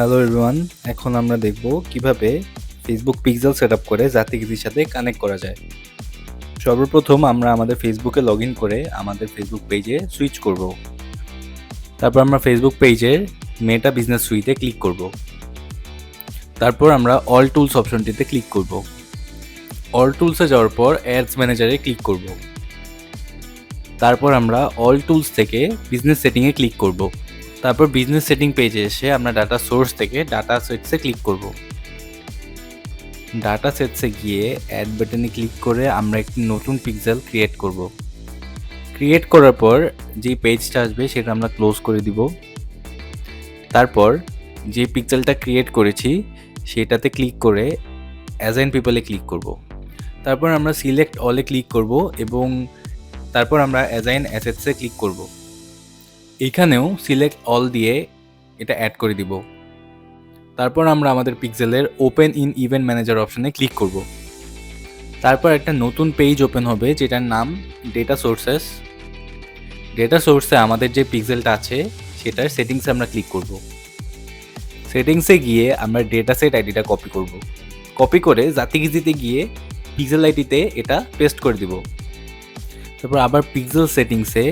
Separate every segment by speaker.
Speaker 1: Hello everyone এখন আমরা দেখব কীভাবে ফেসবুক পিক্সেল সেট আপ করে জাতিগিতির সাথে কানেক্ট করা যায়। সর্বপ্রথম আমরা আমাদের ফেসবুকে লগ ইন করে আমাদের ফেসবুক পেজে সুইচ করব। তারপর আমরা ফেসবুক পেজের মেটা বিজনেস সুইতে ক্লিক করব। তারপর আমরা অল টুলস অপশনটিতে ক্লিক করব। অল টুলসে যাওয়ার পর অ্যাডস ম্যানেজারে ক্লিক করব। তারপর আমরা অল টুলস থেকে বিজনেস সেটিংয়ে ক্লিক করব। তারপর বিজনেস সেটিং পেজে এসে আমরা ডাটা সোর্স থেকে ডাটা সেটসে ক্লিক করব। ডাটা সেটসে গিয়ে অ্যাড বাটনে ক্লিক করে আমরা একটি নতুন পিক্সেল ক্রিয়েট করব। ক্রিয়েট করার পর যে পেজটা আসবে সেটা আমরা ক্লোজ করে দিব। তারপর যে পিক্সেলটা ক্রিয়েট করেছি সেটাতে ক্লিক করে অ্যাজাইন পিপলে ক্লিক করব। তারপর আমরা সিলেক্ট অলে ক্লিক করব এবং তারপর আমরা অ্যাজাইন অ্যাসেটসে ক্লিক করব। এইখানেও সিলেক্ট অল দিয়ে এটা অ্যাড করে দিব। তারপর আমরা আমাদের পিক্সেলের ওপেন ইন ইভেন্ট ম্যানেজার অপশনে ক্লিক করব। তারপর একটা নতুন পেজ ওপেন হবে যেটার নাম ডেটা সোর্সেস ডেটা সোর্সে আমাদের যে পিক্সেলটা আছে, সেটার সেটিংসে আমরা ক্লিক করব। সেটিংসে গিয়ে আমরা ডেটা সেট আইডিটা কপি করব। কপি করে জাতিগিজিতে গিয়ে পিক্সেল আইডিতে এটা পেস্ট করে দিব। তারপর আবার পিক্সেল সেটিংসে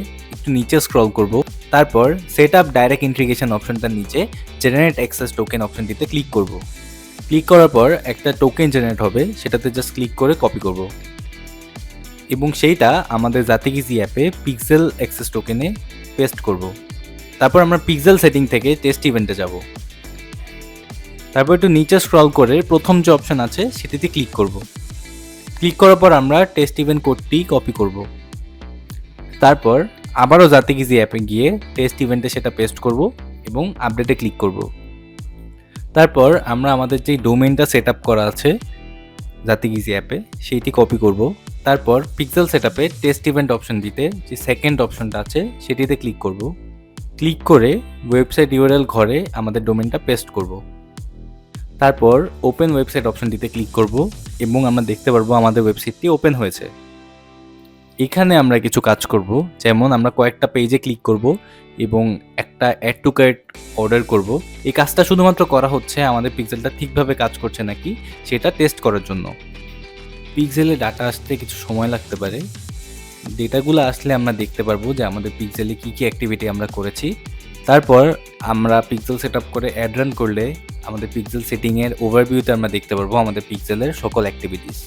Speaker 1: একটু নিচে স্ক্রল করব। তারপর সেট আপ ডাইরেক্ট ইন্ট্রিগেশন অপশনটার নিচে জেনারেট অ্যাক্সেস টোকেন অপশনটিতে ক্লিক করব। ক্লিক করার পর একটা টোকেন জেনারেট হবে, সেটাতে জাস্ট ক্লিক করে কপি করব। এবং সেইটা আমাদের জাতিগিজি অ্যাপে পিক্সেল অ্যাক্সেস টোকেনে পেস্ট করব। তারপর আমরা পিক্সেল সেটিং থেকে টেস্ট ইভেন্টে যাব। তারপর একটু নিচে স্ক্রল করে প্রথম যে অপশন আছে, সেটিতে ক্লিক করব। ক্লিক করার পর আমরা টেস্ট ইভেন্ট কোডটি কপি করব। তারপর আবারও জাতিগিজি অ্যাপে গিয়ে টেস্ট ইভেন্টে সেটা পেস্ট করব এবং আপডেটে ক্লিক করব। তারপর আমরা আমাদের যে ডোমেনটা সেট করা আছে জাতিগিজি অ্যাপে, সেইটি কপি করব। তারপর pixel set test event option দিতে যে সেকেন্ড অপশনটা আছে, সেটিতে ক্লিক করব। ক্লিক করে ওয়েবসাইট ইউআরএল ঘরে আমাদের ডোমেনটা পেস্ট করব। তারপর ওপেন ওয়েবসাইট অপশনটিতে ক্লিক করব এবং আমরা দেখতে পারব আমাদের ওয়েবসাইটটি ওপেন হয়েছে। এখানে আমরা কিছু কাজ করব। যেমন আমরা কয়েকটা পেজে ক্লিক করব এবং একটা অ্যাড টু কার্ট অর্ডার করব। এই কাজটা শুধুমাত্র করা হচ্ছে আমাদের পিক্সেলটা ঠিকভাবে কাজ করছে নাকি সেটা টেস্ট করার জন্য। পিক্সেলে ডাটা আসতে কিছু সময় লাগতে পারে। ডেটাগুলো আসলে আমরা দেখতে পারব যে আমাদের পিক্সেলে কী কী অ্যাক্টিভিটি আমরা করেছি। তারপর আমরা পিক্সেল সেট করে অ্যাড রান করলে আমাদের পিক্সেল সেটিংয়ের ওভারভিউতে আমরা দেখতে পারব আমাদের পিক্সেলের সকল অ্যাক্টিভিটিস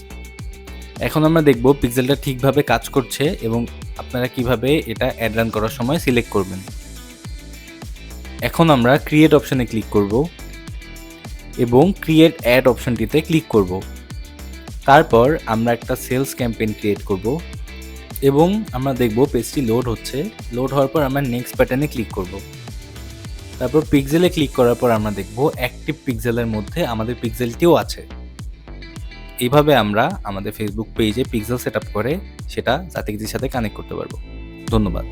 Speaker 1: এখন আমরা দেখব পিক্সেলটা ঠিকভাবে কাজ করছে এবং আপনারা কীভাবে এটা অ্যাড রান করার সময় সিলেক্ট করবেন। এখন আমরা ক্রিয়েট অপশনে ক্লিক করব এবং ক্রিয়েট অ্যাড অপশনটিতে ক্লিক করব। তারপর আমরা একটা সেলস ক্যাম্পেইন ক্রিয়েট করব এবং আমরা দেখব পেজটি লোড হচ্ছে। লোড হওয়ার পর আমরা নেক্সট প্যাটার্নে ক্লিক করব। তারপর পিক্সেলে ক্লিক করার পর আমরা দেখব অ্যাক্টিভ পিক্সেলের মধ্যে আমাদের পিক্সেলটিও আছে। এইভাবে আমরা আমাদের ফেসবুক পেজে পিক্সেল সেট করে সেটা জাতিগিতির সাথে কানেক্ট করতে পারব। ধন্যবাদ।